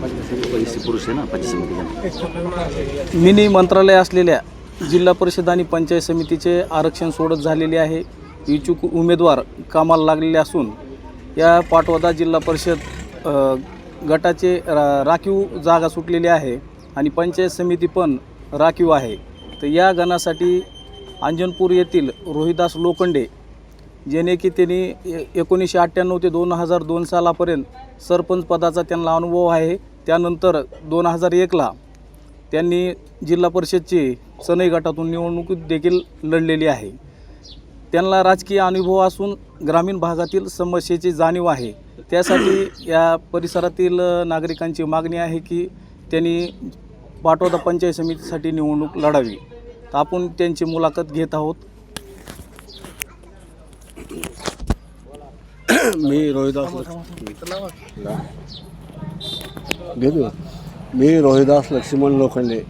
पुरुष आहे ना? पंचायत मिनी मंत्रालय असलेल्या जिल्हा परिषद आणि पंचायत समितीचे आरक्षण सोडत झालेले आहे. इच्छुक उमेदवार कामाला लागलेले असून या पाटवदा जिल्हा परिषद गटाचे रा राखीव जागा सुटलेली आहे आणि पंचायत समिती पण राखीव आहे. तर या गणासाठी अंजनपूर येथील रोहिदास लोखंडे जेणे की त्यांनी ए- एकोणीसशे अठ्ठ्याण्णव ते दोन हजार दोन सालापर्यंत सरपंच पदाचा त्यांना अनुभव आहे. त्यानंतर दोन हजार एकला त्यांनी जिल्हा परिषदची सनई गटातून निवडणूक देखील लढलेली आहे. त्यांना राजकीय अनुभव असून ग्रामीण भागातील समस्येची जाणीव आहे. त्यासाठी या परिसरातील नागरिकांची मागणी आहे की त्यांनी पाटोदा पंचायत समितीसाठी निवडणूक लढावी. तर आपण त्यांची मुलाखत घेत आहोत. मी रोहिदास घेतो मी रोहिदास लक्ष्मण लोखंडे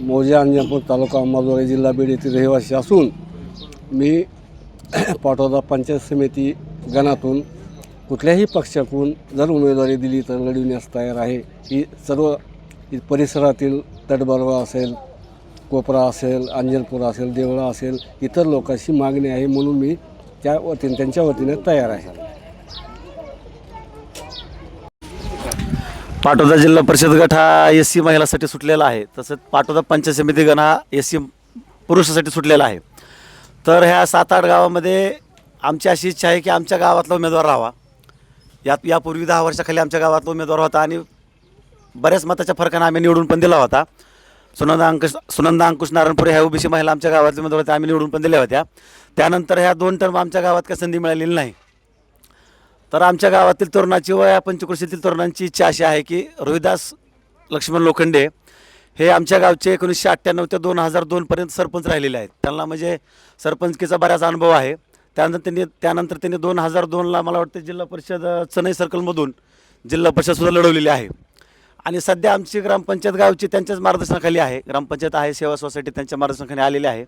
मोजे अंजनपूर तालुका अंबाजोगाई जिल्हा बीड येथील रहिवासी असून मी पाटोदा पंचायत समिती गणातून कुठल्याही पक्षाकडून जर उमेदवारी दिली तर लढविण्यास तयार आहे. ही सर्व परिसरातील तटबरवा असेल कोपरा असेल अंजनपूर असेल देवळा असेल इतर लोकांशी मागणी आहे म्हणून मी त्या वतीने त्यांच्या वतीने तयार आहे. पाटोदा जिल्हा परिषद गट हा एस सी महिलासाठी सुटलेला आहे. तसंच पाटोदा पंचायत समिती गण हा एस सी पुरुषासाठी सुटलेला आहे. तर ह्या सात आठ गावामध्ये आमची अशी इच्छा आहे की आमच्या गावातला उमेदवार राहावा. यात यापूर्वी दहा वर्षाखाली आमच्या गावातला उमेदवार होता आणि बऱ्याच मताच्या फरकानं आम्ही निवडून पण दिला होता. सुनंदा अंकुश सुनंदा अंकुश नारायणपुरे ह्या ओबीसी महिला आमच्या गावातल्या उमेदवार होत्या आम्ही निवडून पण दिल्या होत्या. त्यानंतर ह्या दोन टर्म आमच्या गावात काही संधी मिळालेली नाही. तर आमच्या गावातील तरुणाची व या पंचक्रोशीतील तरुणांची इच्छा अशी आहे की रोहिदास लक्ष्मण लोखंडे हे आमच्या गावचे एकोणीसशे अठ्ठ्याण्णव ते दोन हजार दोनपर्यंत सरपंच राहिलेले आहेत. त्यांना म्हणजे सरपंचकीचा बऱ्याच अनुभव आहे. त्यानंतर त्यांनी त्यानंतर त्यांनी दोन हजार दोनला मला वाटतं जिल्हा परिषद अ, चेन्नई सर्कलमधून जिल्हा परिषदसुद्धा लढवलेली आहे. आणि सध्या आमची ग्रामपंचायत गावची त्यांच्याच मार्गदर्शनाखाली आहे. ग्रामपंचायत आहे सेवा सोसायटी त्यांच्या मार्गदर्शनाखाली आलेली आहे.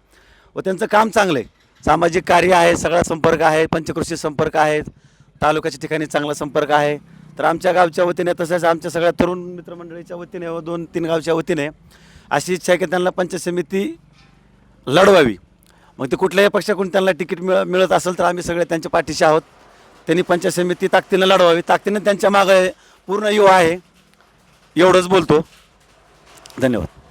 व त्यांचं काम चांगलं आहे. सामाजिक कार्य आहे सगळा संपर्क आहे पंचकृषी संपर्क आहेत. तालुक्याच्या ठिकाणी चांगला संपर्क आहे. तर आमच्या गावच्या वतीने तसेच आमच्या सगळ्या तरुण मित्रमंडळीच्या वतीने व दोन तीन गावच्या वतीने अशी इच्छा आहे की त्यांना पंचायत समिती लढवावी. मग ते कुठल्याही पक्षाकडून त्यांना तिकीट मिळ मिळत असेल तर आम्ही सगळे त्यांच्या पाठीशी आहोत. त्यांनी पंचायत समिती ताकदीनं लढवावी. ताकदीनं त्यांच्या मागं पूर्ण युवा आहे. एवढंच बोलतो. धन्यवाद.